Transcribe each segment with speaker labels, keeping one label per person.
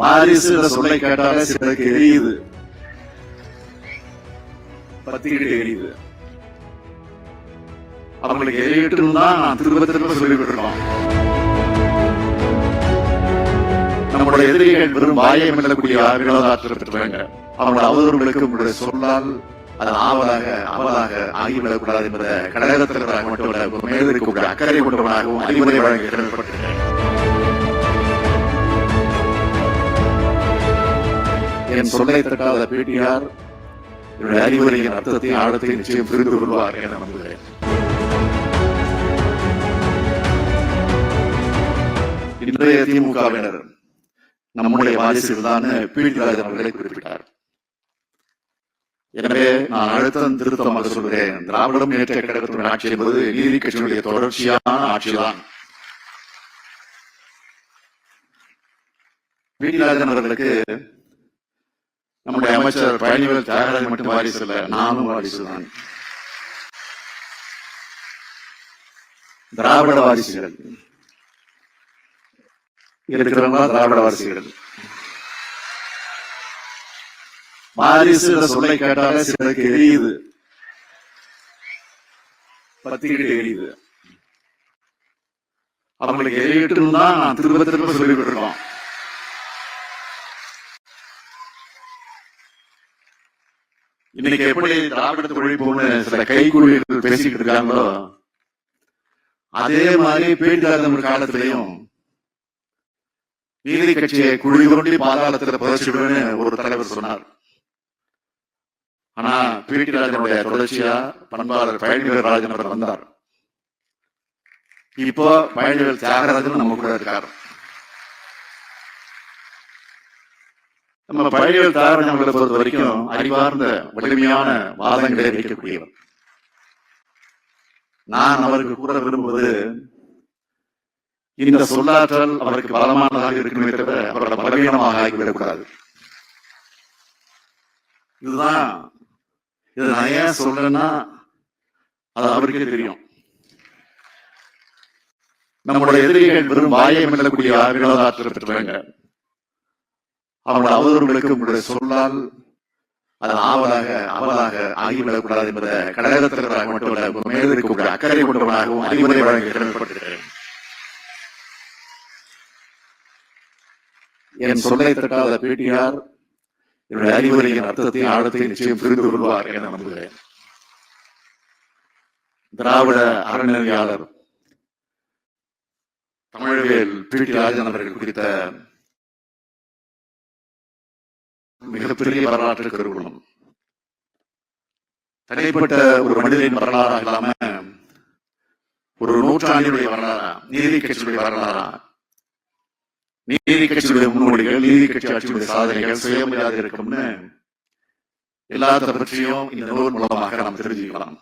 Speaker 1: வாரிசு சொல்லை கேட்டாலே சிலருக்கு எரியுது. பத்திக்கிட்டு எரியுது. அவங்களுக்கு எரியட்டும் தான் நான் திரும்ப திரும்ப சொல்லிவிட்டு இருக்கோம் நம்முடைய எதிரிகள் வெறும் வாயை மெல்லக்கூடிய ஆற்றல் பெற்றவங்க அவங்களோட அவதூறுகளுக்கு உங்களுடைய சொல்லால் அது ஆவலாக அவலாக ஆகிவிடக்கூடாது என்பதை கடகத்திற்காக மட்டும் உங்க இருக்கக்கூடிய அக்கறை கொண்டவனாகவும் அறிவுரை வழங்க கடமைப்பட்டிருக்கிறேன் என் சொல்லை தட்டாத பேட்டியார் என்னுடைய அறிவுரையின் அர்த்தத்தையும் ஆழத்தை நிச்சயம் புரிந்து கொள்வார் என நம்புகிறேன். இன்றைய திமுகவினர் நம்முடைய வாரிசுகள் தான் அவர்களை குறிப்பிட்டார். எனவே நான் அழுத்தம் திருத்தமாக சொல்கிறேன். திராவிடம் முன்னேற்ற கழகத்தின் ஆட்சி என்பது நீதி கட்சியினுடைய தொடர்ச்சியான ஆட்சிதான். பீடிராஜன் அவர்களுக்கு நம்முடைய அமைச்சர் பழனிவேல் தியாகராஜ் மட்டும் வாரிசு இல்ல நானும் வாரிசு தான். திராவிட வாரிசுகள். இருக்கிறவங்க திராவிட வாரிசுகள். வாரிசு சொல்லை கேட்டாலே சிலருக்கு எரியுது. பத்திக்கிட்டு எரியுது. அவங்களுக்கு எரியட்டும் தான் நான் திரும்ப திரும்ப சொல்லிவிட்டு இருக்கோம். இன்னைக்கு எப்படி திராவிடத்து ஒழிப்புன்னு சில கைக்குழிகள் பேசிக்கிட்டு இருக்காங்களோ அதே மாதிரி பேட்டியாளர் காலத்திலையும் நீதி கட்சியை குழி உருண்டி பாதாளத்தில் புதைச்சிடுவேன்னு ஒரு தலைவர் சொன்னார். ஆனா பிடி ராஜனுடைய தொடர்ச்சியா பண்பாளர் பழனிவேல் ராஜன் அவர் வந்தார். இப்போ பழனிவேல் தியாகராஜன் நம்ம கூட இருக்கார். நம்ம பழனிவேல் தியாகராஜன் பொறுத்த வரைக்கும் அறிவார்ந்த வலிமையான வாதங்களை வைக்கக்கூடியவர். நான் அவருக்கு கூற விரும்புவது இந்த சொல்லாற்றல் அவருக்கு பலமானதாக இருக்கணுமே தவிர அவரோட பலவீனமாக ஆகிவிடக்கூடாது. இதுதான் இது நான் ஏன் சொல்றேன்னா அது அவருக்கே தெரியும். நம்மளோட எதிரிகள் வெறும் வாயை மெல்லக்கூடிய ஆற்றல் பெற்றவங்க. அவங்களோட அவதூறுகளுக்கு உங்களுடைய சொல்லால் அது ஆவலாக அவலாக ஆகிவிடக்கூடாது என்பதை கடகத்திற்காக மட்டுமல்ல உங்க அக்கறை கொண்டவனாகவும் அறிவுரை வழங்க கடமைப்பட்டிருக்கிறேன் என் சொல்லை தட்டாத பேட்டியார் என்னுடைய அறிவுரையின் அர்த்தத்தையும் ஆழத்தையும் நிச்சயம் புரிந்து கொள்வார் என நம்புகிறேன். திராவிட அறநிலையாளர் தமிழ்வேல் பிடி ராஜன் அவர்கள் குறித்த மிகப்பெரிய வரலாற்று கருவூலம் தனிப்பட்ட ஒரு மனிதனின் வரலாறா இல்லாம ஒரு நூற்றாண்டினுடைய வரலாறா நீதி கட்சியுடைய வரலாறா? நீதி கட்சியுடைய முன்னோடிகள் நீதி கட்சி ஆட்சியுடைய சாதனைகள் சுயமரியாதை இருக்கும்னு எல்லாத்த பற்றியும் இந்த நூல் மூலமாக நாம் தெரிஞ்சுக்கலாம்.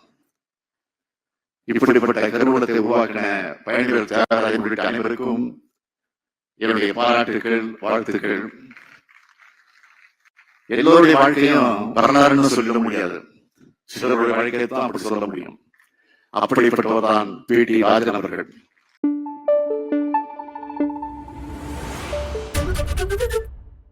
Speaker 1: இப்படிப்பட்ட கருவூலத்தை உருவாக்கின பயணிகள் தேவராஜன் உள்ளிட்ட அனைவருக்கும் என்னுடைய பாராட்டுகள் வாழ்த்துக்கள். எல்லோருடைய வாழ்க்கையும் வரலாறுன்னு சொல்ல முடியாது. சிலருடைய வாழ்க்கையை தான் அப்படி சொல்ல முடியும். அப்படிப்பட்டவர் தான் பி டி ராஜன் அவர்கள்.